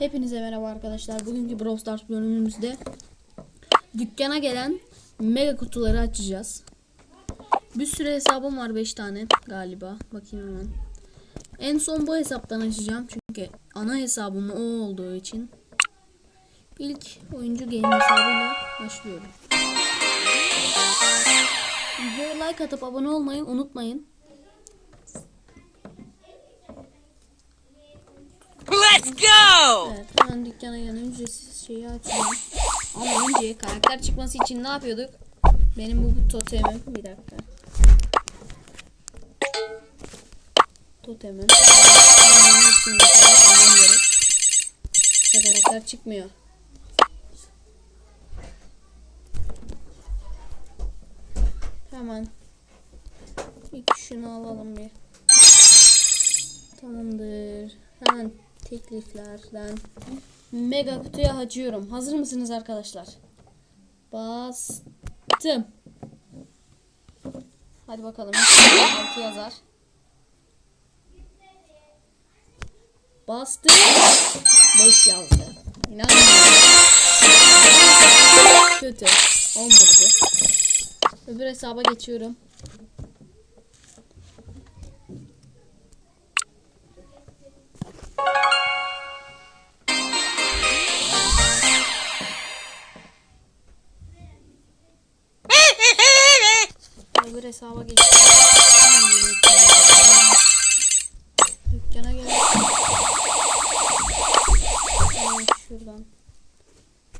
Hepinize merhaba arkadaşlar. Bugünkü Brawl Stars bölümümüzde dükkana gelen mega kutuları açacağız. Bir sürü hesabım var 5 tane galiba. Bakayım hemen. En son bu hesaptan açacağım çünkü ana hesabım o olduğu için. İlk oyuncu game hesabıyla başlıyorum. Videoya like atıp abone olmayı unutmayın. Let's go! Evet hemen dükkana gelen ücretsiz şeyi açıyorum. Ama önce karakter çıkması için ne yapıyorduk? Benim bu, bu totemim. Bir dakika. Totemim. İşte karakter çıkmıyor. Hemen. İlk şunu alalım bir. Tamamdır. Hemen tekliflerden mega kutuya açıyorum. Hazır mısınız arkadaşlar? Bastım. Hadi bakalım. Altı yazar. Bastım. 5 yazdı. İnanmıyorum. Kötü. Olmadı bu. Öbür hesaba geçiyorum. Öbür hesaba geçtim. Yeni dükkana Dükkana gel. Hemen şuradan.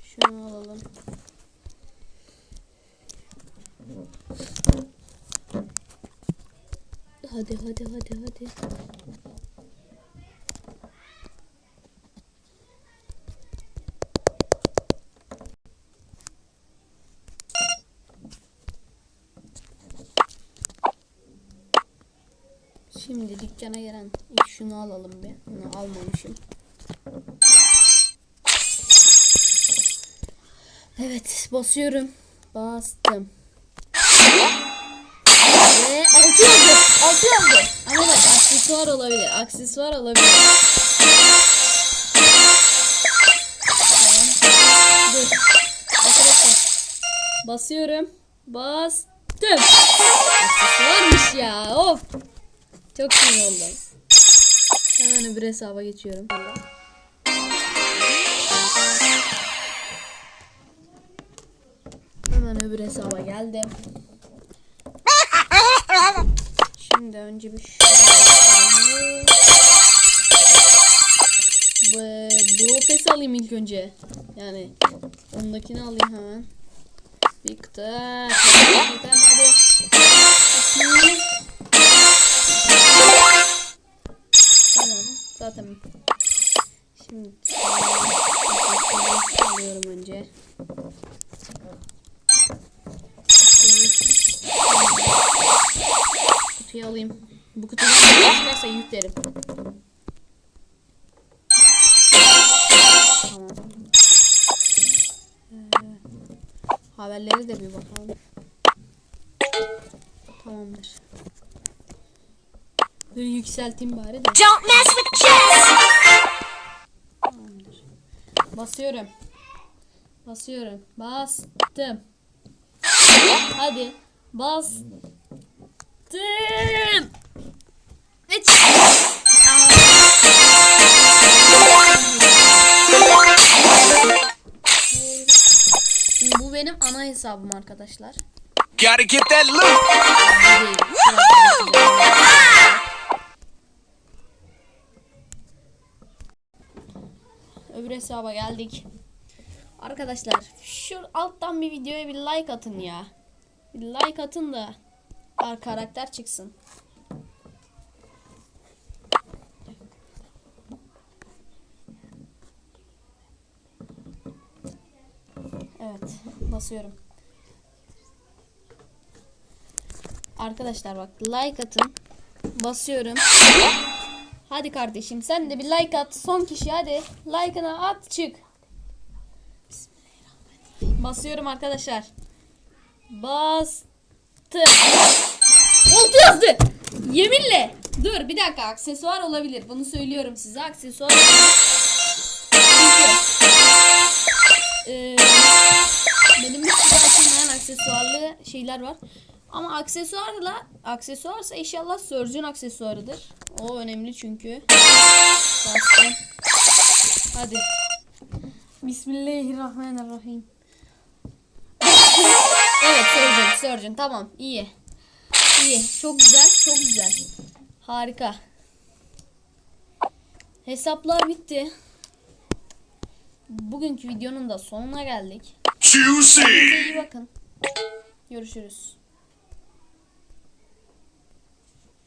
Şunu alalım. Hadi hadi hadi hadi. Şimdi dükkana gelen şunu alalım bir. Bunu almamışım. Evet basıyorum. Bastım. Ve 6 oldu. 6 oldu. Ama bak aksesuar olabilir. Aksesuar olabilir. Tamam. Dur. Arkadaşlar. Basıyorum. Bastım. Aksesuarmış ya. Çok sinir oldum. Hemen öbür hesaba geçiyorum. Hemen öbür hesaba geldim. Şimdi önce bir şöyle Bu Bro Pass alayım ilk önce. Yani ondakini alayım hemen. Victor hadi. Zaten. Şimdi alıyorum önce. Kutuyu alayım. Bu kutuyu çıkarsa yüklerim. Tamam. Ee, haberleri de bir bakalım. Tamamdır. Bir yükselteyim bari de. Don't mess with Jess! Tamamdır. Basıyorum. Basıyorum. Bastım. Hadi. Bastım. Şimdi bu benim ana hesabım arkadaşlar. Gotta get that loot! Öbür hesaba geldik. Arkadaşlar şu alttan bir videoya bir like atın ya. Bir like atın da ar karakter çıksın. Evet, basıyorum. Arkadaşlar bak like atın. Basıyorum. Hadi kardeşim sen de bir like at. Son kişi hadi. Like'ını at çık. Basıyorum arkadaşlar. Bastım. Oldu yazdı. Yeminle. Dur bir dakika aksesuar olabilir. Bunu söylüyorum size aksesuar olabilir. e, benim bir sürü aksesuarlı şeyler var. Ama aksesuarla aksesuarsa inşallah Surge'ün aksesuarıdır. O önemli çünkü. Bastım. Hadi. Bismillahirrahmanirrahim. evet Surgeon, Surgeon tamam iyi. İyi, çok güzel, çok güzel. Harika. Hesaplar bitti. Bugünkü videonun da sonuna geldik. Juicy. Kendinize iyi bakın. Görüşürüz.